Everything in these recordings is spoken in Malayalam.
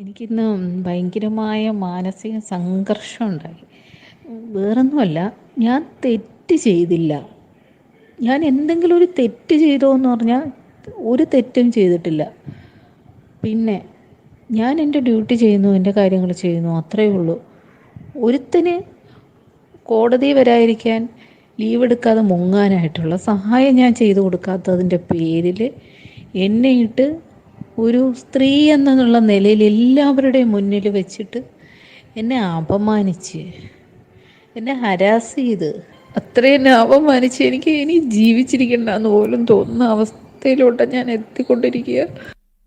എനിക്കിന്ന് ഭയങ്കരമായ മാനസിക സംഘർഷം ഉണ്ടായി വേറൊന്നുമല്ല ഞാൻ തെറ്റ് ചെയ്തില്ല. ഞാൻ എന്തെങ്കിലും ഒരു തെറ്റ് ചെയ്തോ എന്ന് പറഞ്ഞാൽ ഒരു തെറ്റും ചെയ്തിട്ടില്ല. പിന്നെ ഞാൻ എന്റെ ഡ്യൂട്ടി ചെയ്യുന്നു എന്റെ കാര്യങ്ങൾ ചെയ്യുന്നു അത്രയേ ഉള്ളൂ. ഒരുത്തിന് കോടതി വരായിരിക്കാൻ ലീവ് എടുക്കാതെ മുങ്ങാനായിട്ടുള്ള സഹായം ഞാൻ ചെയ്തു കൊടുക്കാത്തതിന്റെ പേരിൽ എന്നെ ഇട്ട് ഒരു സ്ത്രീ എന്നുള്ള നിലയിൽ എല്ലാവരുടെയും മുന്നിൽ വെച്ചിട്ട് എന്നെ അപമാനിച്ച് എന്നെ ഹരാസ് ചെയ്ത് അത്രയും എന്നെ അപമാനിച്ച് എനിക്ക് ഇനി ജീവിച്ചിരിക്കണ്ടെന്ന് പോലും തോന്നുന്ന അവസ്ഥയിലോട്ടാണ് ഞാൻ എത്തിക്കൊണ്ടിരിക്കുക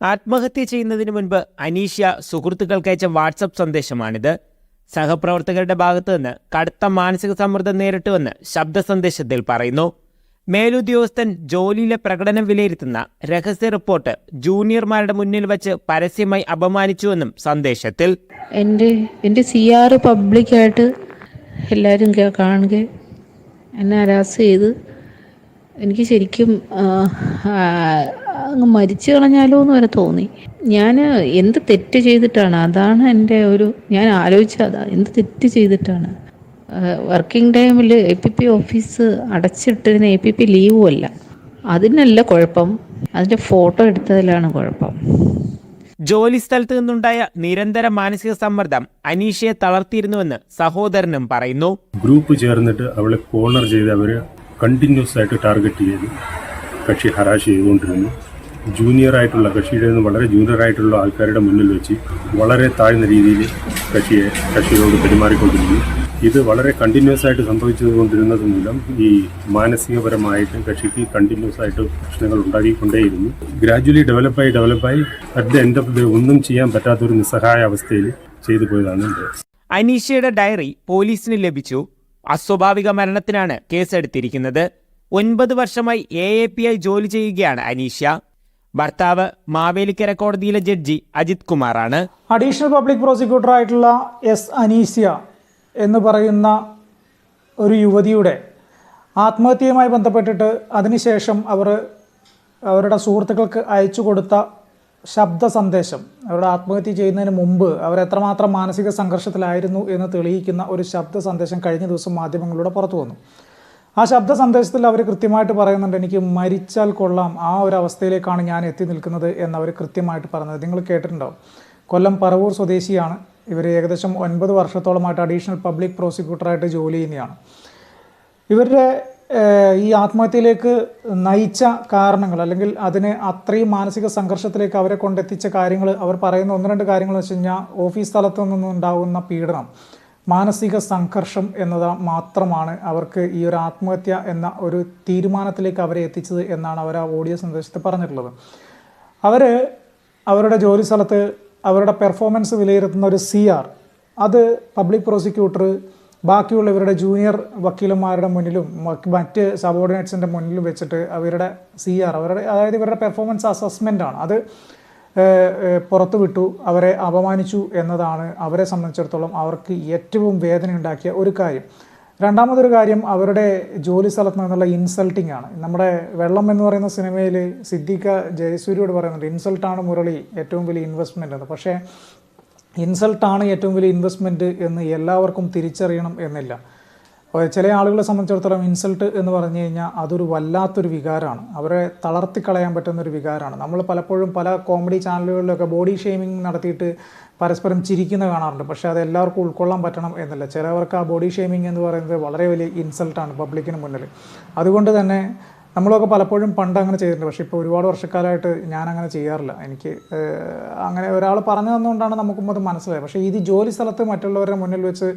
ആത്മഹത്യ ചെയ്യുന്നതിന് മുൻപ് അനീഷ്യ സുഹൃത്തുക്കൾക്ക് അയച്ച വാട്സപ്പ് സന്ദേശമാണിത്. സഹപ്രവർത്തകരുടെ ഭാഗത്തു നിന്ന് കടുത്ത മാനസിക സമ്മർദ്ദം നേരിട്ടുവെന്ന് ശബ്ദ സന്ദേശത്തിൽ പറയുന്നു. മേലുദ്യോഗസ്ഥൻ ജോലിയിലെ പ്രകടനം വിലയിരുത്തുന്ന രഹസ്യ റിപ്പോർട്ട് ജൂനിയർമാരുടെ മുന്നിൽ വച്ച് പരസ്യമായി അപമാനിച്ചുവെന്നും സന്ദേശത്തിൽ. എന്റെ എന്റെ സി ആർ പബ്ലിക്കായിട്ട് എല്ലാവരും കാണുക. എന്നെ അരാസ് ചെയ്ത് എനിക്ക് ശരിക്കും അങ്ങ് മരിച്ചു കളഞ്ഞാലോ എന്ന് വരെ തോന്നി. ഞാൻ എന്ത് തെറ്റ് ചെയ്തിട്ടാണ്? അതാണ് എന്റെ ഒരു ഞാൻ ആലോചിച്ചത്. എന്ത് തെറ്റ് ചെയ്തിട്ടാണ്? വർക്കിംഗ് ടൈമിൽ എ പി പി ഓഫീസ് അടച്ചിട്ടതിന് എ പി പി ലീവും അല്ല. അതിനല്ല കുഴപ്പം. അതിന്റെ ഫോട്ടോ എടുത്തതിലാണ് കുഴപ്പം. ജോലി സ്ഥലത്ത് നിന്നുണ്ടായ നിരന്തര മാനസിക സമ്മർദ്ദം അനീഷയെ തളർത്തിയിരുന്നുവെന്ന് സഹോദരനും പറയുന്നു. ഗ്രൂപ്പ് ചേർന്നിട്ട് അവളെ കോർണർ ചെയ്ത് അവർ കണ്ടിന്യൂസ് ആയിട്ട് ടാർഗറ്റ് ചെയ്ത് കക്ഷി ഹരാശ് ചെയ്തുകൊണ്ടിരുന്നു. ജൂനിയർ ആയിട്ടുള്ള കക്ഷിയുടെ നിന്ന് വളരെ ജൂനിയർ ആയിട്ടുള്ള ആൾക്കാരുടെ മുന്നിൽ വെച്ച് വളരെ താഴ്ന്ന രീതിയിൽ കക്ഷിയെ കക്ഷിയോട് പെരുമാറിക്കൊണ്ടിരുന്നു. ഇത് വളരെ കണ്ടിന്യൂസ് ആയിട്ട് സംഭവിച്ചുകൊണ്ടിരുന്നത് മൂലം ഈ മാനസികപരമായിട്ടും കക്ഷിക്ക് കണ്ടിന്യൂസ് ആയിട്ട് പ്രശ്നങ്ങൾ ഉണ്ടാക്കിക്കൊണ്ടേയിരുന്നു ഗ്രാജുവലി ഡെവലപ്പായി ഡെവലപ്പായി at the end of the ഒന്നും ചെയ്യാൻ പറ്റാത്തൊരു നിസ്സഹായ അവസ്ഥയിൽ ചെയ്തു പോയതാണ് അനീഷയുടെ ഡയറി പോലീസിന് ലഭിച്ചു. അസ്വാഭാവിക മരണത്തിനാണ് കേസെടുത്തിരിക്കുന്നത്. ഒൻപത് വർഷമായി എ എ പി ആയി ജോലി ചെയ്യുകയാണ് അനീഷ. ഭർത്താവ് മാവേലിക്കര കോടതിയിലെ ജഡ്ജി അജിത് കുമാറാണ്. അഡീഷണൽ പബ്ലിക് പ്രോസിക്യൂട്ടർ ആയിട്ടുള്ള എസ് അനീസ്യ എന്ന് പറയുന്ന ഒരു യുവതിയുടെ ആത്മഹത്യയുമായി ബന്ധപ്പെട്ടിട്ട് അതിനുശേഷം അവർ അവരുടെ സുഹൃത്തുക്കൾക്ക് അയച്ചു കൊടുത്ത ശബ്ദ സന്ദേശം അവരുടെ ആത്മഹത്യ ചെയ്യുന്നതിന് മുമ്പ് അവർ എത്രമാത്രം മാനസിക സംഘർഷത്തിലായിരുന്നു എന്ന് തെളിയിക്കുന്ന ഒരു ശബ്ദ സന്ദേശം കഴിഞ്ഞ ദിവസം മാധ്യമങ്ങളിലൂടെ പുറത്തു വന്നു. ആ ശബ്ദ സന്ദേശത്തിൽ അവർ കൃത്യമായിട്ട് പറയുന്നുണ്ട് എനിക്ക് മരിച്ചാൽ കൊള്ളാം ആ ഒരു അവസ്ഥയിലേക്കാണ് ഞാൻ എത്തി നിൽക്കുന്നത് എന്നവർ കൃത്യമായിട്ട് പറഞ്ഞത്. നിങ്ങൾ കേട്ടിട്ടുണ്ടാവും. കൊല്ലം പറവൂർ സ്വദേശിയാണ് ഇവർ ഏകദേശം ഒൻപത് വർഷത്തോളമായിട്ട് അഡീഷണൽ പബ്ലിക് പ്രോസിക്യൂട്ടറായിട്ട് ജോലി ചെയ്യുന്നതാണ് ഇവരുടെ ഈ ആത്മഹത്യയിലേക്ക് നയിച്ച കാരണങ്ങൾ അല്ലെങ്കിൽ അതിന് അത്രയും മാനസിക സംഘർഷത്തിലേക്ക് അവരെ കൊണ്ടെത്തിച്ച കാര്യങ്ങൾ അവർ പറയുന്ന ഒന്ന് രണ്ട് കാര്യങ്ങൾ വെച്ച് കഴിഞ്ഞാൽ ഓഫീസ് സ്ഥലത്തു നിന്നുണ്ടാകുന്ന പീഡനം മാനസിക സംഘർഷം എന്നത് മാത്രമാണ് അവർക്ക് ഈ ഒരു ആത്മഹത്യ എന്ന ഒരു തീരുമാനത്തിലേക്ക് അവരെ എത്തിച്ചത് എന്നാണ് അവർ ആ ഓഡിയോ സന്ദേശത്തിൽ പറഞ്ഞിട്ടുള്ളത്. അവർ അവരുടെ ജോലി സ്ഥലത്ത് അവരുടെ പെർഫോമൻസ് വിലയിരുത്തുന്ന ഒരു സി ആർ അത് പബ്ലിക് പ്രോസിക്യൂട്ടർ ബാക്കിയുള്ള ഇവരുടെ ജൂനിയർ വക്കീലന്മാരുടെ മുന്നിലും മറ്റ് സബോർഡിനേറ്റ്സിന്റെ മുന്നിലും വെച്ചിട്ട് അവരുടെ സി ആർ അവരുടെ അതായത് ഇവരുടെ പെർഫോമൻസ് അസസ്മെന്റ് ആണ്. അത് പുറത്തു വിട്ടു അവരെ അപമാനിച്ചു എന്നതാണ് അവരെ സംബന്ധിച്ചിടത്തോളം അവർക്ക് ഏറ്റവും വേദന ഉണ്ടാക്കിയ ഒരു കാര്യം. രണ്ടാമതൊരു കാര്യം അവരുടെ ജോലി സ്ഥലത്ത് നിന്നുള്ള ഇൻസൾട്ടിങ് ആണ്. നമ്മുടെ വെള്ളം എന്ന് പറയുന്ന സിനിമയിൽ സിദ്ദിഖ ജയസൂര്യയോട് പറയുന്നുണ്ട് ഇൻസൾട്ടാണ് മുരളി ഏറ്റവും വലിയ ഇൻവെസ്റ്റ്മെന്റ് എന്ന്. പക്ഷേ ഇൻസൾട്ടാണ് ഏറ്റവും വലിയ ഇൻവെസ്റ്റ്മെന്റ് എന്ന് എല്ലാവർക്കും തിരിച്ചറിയണം എന്നില്ല. ചില ആളുകളെ സംബന്ധിച്ചിടത്തോളം ഇൻസൾട്ട് എന്ന് പറഞ്ഞു കഴിഞ്ഞാൽ അതൊരു വല്ലാത്തൊരു വികാരമാണ്. അവരെ തളർത്തിക്കളയാൻ പറ്റുന്ന ഒരു വികാരമാണ്. നമ്മൾ പലപ്പോഴും പല കോമഡി ചാനലുകളിലൊക്കെ ബോഡി ഷെയ്മിങ് നടത്തിയിട്ട് പരസ്പരം ചിരിക്കുന്ന കാണാറുണ്ട്. പക്ഷേ അത് എല്ലാവർക്കും ഉൾക്കൊള്ളാൻ പറ്റണം എന്നല്ല. ചിലവർക്ക് ആ ബോഡി ഷെയ്മിങ് എന്ന് പറയുന്നത് വളരെ വലിയ ഇൻസൾട്ടാണ് പബ്ലിക്കിന് മുന്നിൽ. അതുകൊണ്ട് തന്നെ നമ്മളൊക്കെ പലപ്പോഴും പണ്ട് അങ്ങനെ ചെയ്തിട്ടുണ്ട്. പക്ഷേ ഇപ്പോൾ ഒരുപാട് വർഷക്കാലമായിട്ട് ഞാൻ അങ്ങനെ ചെയ്യാറില്ല. എനിക്ക് അങ്ങനെ ഒരാൾ പറഞ്ഞു തന്നുകൊണ്ടാണ് നമുക്കും അത് മനസ്സിലായത്. പക്ഷേ ഇത് ജോലി സ്ഥലത്ത് മറ്റുള്ളവരുടെ മുന്നിൽ വെച്ച്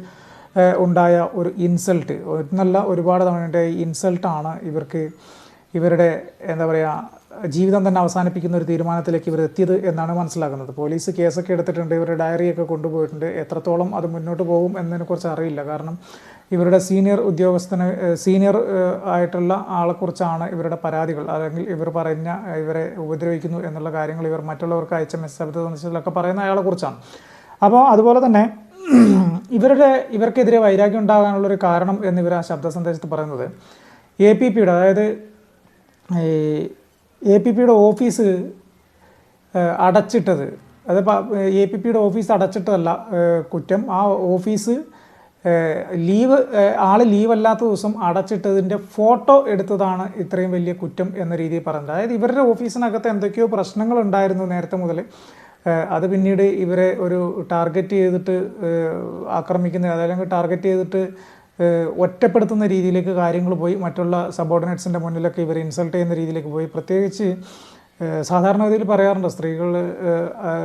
ഉണ്ടായ ഒരു ഇൻസൾട്ട് ഒന്നല്ല ഒരുപാട് തവണ ഇൻസൾട്ടാണ് ഇവർക്ക് ഇവരുടെ എന്താ പറയുക ജീവിതം തന്നെ അവസാനിപ്പിക്കുന്ന ഒരു തീരുമാനത്തിലേക്ക് ഇവർ എത്തിയത് എന്നാണ് മനസ്സിലാക്കുന്നത് പോലീസ് കേസൊക്കെ എടുത്തിട്ടുണ്ട് ഇവരുടെ ഡയറിയൊക്കെ കൊണ്ടുപോയിട്ടുണ്ട്. എത്രത്തോളം അത് മുന്നോട്ട് പോകും എന്നതിനെക്കുറിച്ച് അറിയില്ല. കാരണം ഇവരുടെ സീനിയർ ഉദ്യോഗസ്ഥന് സീനിയർ ആയിട്ടുള്ള ആളെക്കുറിച്ചാണ് ഇവരുടെ പരാതികൾ. അല്ലെങ്കിൽ ഇവർ പറഞ്ഞ ഇവരെ ഉപദ്രവിക്കുന്നു എന്നുള്ള കാര്യങ്ങൾ ഇവർ മറ്റുള്ളവർക്ക് അയച്ച മെസ്സേജ് സന്ദേശത്തിലൊക്കെ പറയുന്ന അയാളെക്കുറിച്ചാണ് അപ്പോൾ അതുപോലെ തന്നെ ഇവരുടെ ഇവർക്കെതിരെ വൈരാഗ്യം ഉണ്ടാകാനുള്ളൊരു കാരണം എന്നിവർ ആ ശബ്ദ സന്ദേശത്ത് പറയുന്നത്. എ പി പിയുടെ അതായത് എ പി പിയുടെ ഓഫീസ് അടച്ചിട്ടത് അത് എ പി പിയുടെ ഓഫീസ് അടച്ചിട്ടതല്ല കുറ്റം. ആ ഓഫീസ് ലീവ് ആൾ ആൾ ലീവ് അല്ലാത്ത ദിവസം അടച്ചിട്ടതിന്റെ ഫോട്ടോ എടുത്തതാണ് ഇത്രയും വലിയ കുറ്റം എന്ന രീതിയിൽ പറയുന്നത് അതായത് ഇവരുടെ ഓഫീസിനകത്ത് എന്തൊക്കെയോ പ്രശ്നങ്ങൾ ഉണ്ടായിരുന്നു നേരത്തെ മുതൽ അത് പിന്നീട് ഇവരെ ഒരു ടാർഗറ്റ് ചെയ്തിട്ട് ആക്രമിക്കുന്ന അതല്ലെങ്കിൽ ടാർഗറ്റ് ചെയ്തിട്ട് ഒറ്റപ്പെടുത്തുന്ന രീതിയിലേക്ക് കാര്യങ്ങൾ പോയി. മറ്റുള്ള സബോർഡിനേറ്റ്സിന്റെ മുന്നിലൊക്കെ ഇവരെ ഇൻസൾട്ട് ചെയ്യുന്ന രീതിയിലേക്ക് പോയി. പ്രത്യേകിച്ച് സാധാരണ സാധാരണഗതിയിൽ പറയാറുണ്ട് സ്ത്രീകൾ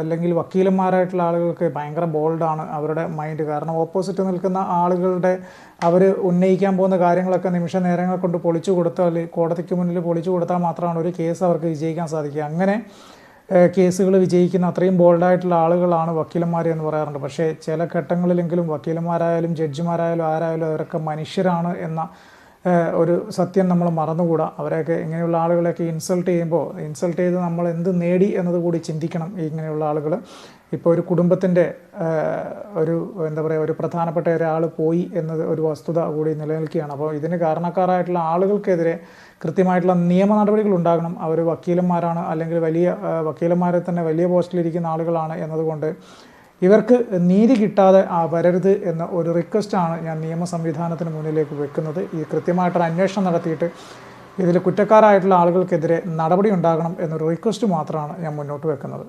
അല്ലെങ്കിൽ വക്കീലന്മാരായിട്ടുള്ള ആളുകൾക്ക് ഭയങ്കര ബോൾഡാണ് അവരുടെ മൈൻഡ്. കാരണം ഓപ്പോസിറ്റ് നിൽക്കുന്ന ആളുകളുടെ അവർ ഉന്നയിക്കാൻ പോകുന്ന കാര്യങ്ങളൊക്കെ നിമിഷ നേരങ്ങൾ കൊണ്ട് പൊളിച്ചു കൊടുത്താൽ കോടതിക്ക് മുന്നിൽ പൊളിച്ചു കൊടുത്താൽ മാത്രമാണ് ഒരു കേസ് അവർക്ക് വിജയിക്കാൻ സാധിക്കുക. അങ്ങനെ കേസുകൾ വിജയിക്കുന്ന അത്രയും ബോൾഡായിട്ടുള്ള ആളുകളാണ് വക്കീലന്മാർ എന്ന് പറയാറുണ്ട്. പക്ഷേ ചില ഘട്ടങ്ങളിലെങ്കിലും വക്കീലന്മാരായാലും ജഡ്ജിമാരായാലും ആരായാലും അവരൊക്കെ മനുഷ്യരാണ് എന്ന ഒരു സത്യം നമ്മൾ മറന്നുകൂടാ. അവരെയൊക്കെ ഇങ്ങനെയുള്ള ആളുകളെയൊക്കെ ഇൻസൾട്ട് ചെയ്യുമ്പോൾ ഇൻസൾട്ട് ചെയ്ത് നമ്മൾ എന്ത് നേടി എന്നതുകൂടി ചിന്തിക്കണം ഇങ്ങനെയുള്ള ആളുകൾ ഇപ്പോൾ ഒരു കുടുംബത്തിന്റെ ഒരു എന്താ പറയുക ഒരു പ്രധാനപ്പെട്ട ഒരാൾ പോയി എന്നത് ഒരു വസ്തുത കൂടി നിലനിൽക്കുകയാണ്. അപ്പോൾ ഇതിന് കാരണക്കാരായിട്ടുള്ള ആളുകൾക്കെതിരെ കൃത്യമായിട്ടുള്ള നിയമ നടപടികൾ ഉണ്ടാകണം. അവർ വക്കീലന്മാരാണ് അല്ലെങ്കിൽ വലിയ വക്കീലന്മാരെ തന്നെ വലിയ പോസ്റ്റിലിരിക്കുന്ന ആളുകളാണ് എന്നതുകൊണ്ട് ഇവർക്ക് നീതി കിട്ടാതെ വരരുത് എന്ന ഒരു റിക്വസ്റ്റാണ് ഞാൻ നിയമ സംവിധാനത്തിന് മുന്നിലേക്ക് വെക്കുന്നത്. ഈ കൃത്യമായിട്ടൊരു അന്വേഷണം നടത്തിയിട്ട് ഇതിൽ കുറ്റക്കാരായിട്ടുള്ള ആളുകൾക്കെതിരെ നടപടി ഉണ്ടാകണം എന്നൊരു റിക്വസ്റ്റ് മാത്രമാണ് ഞാൻ മുന്നോട്ട് വെക്കുന്നത്.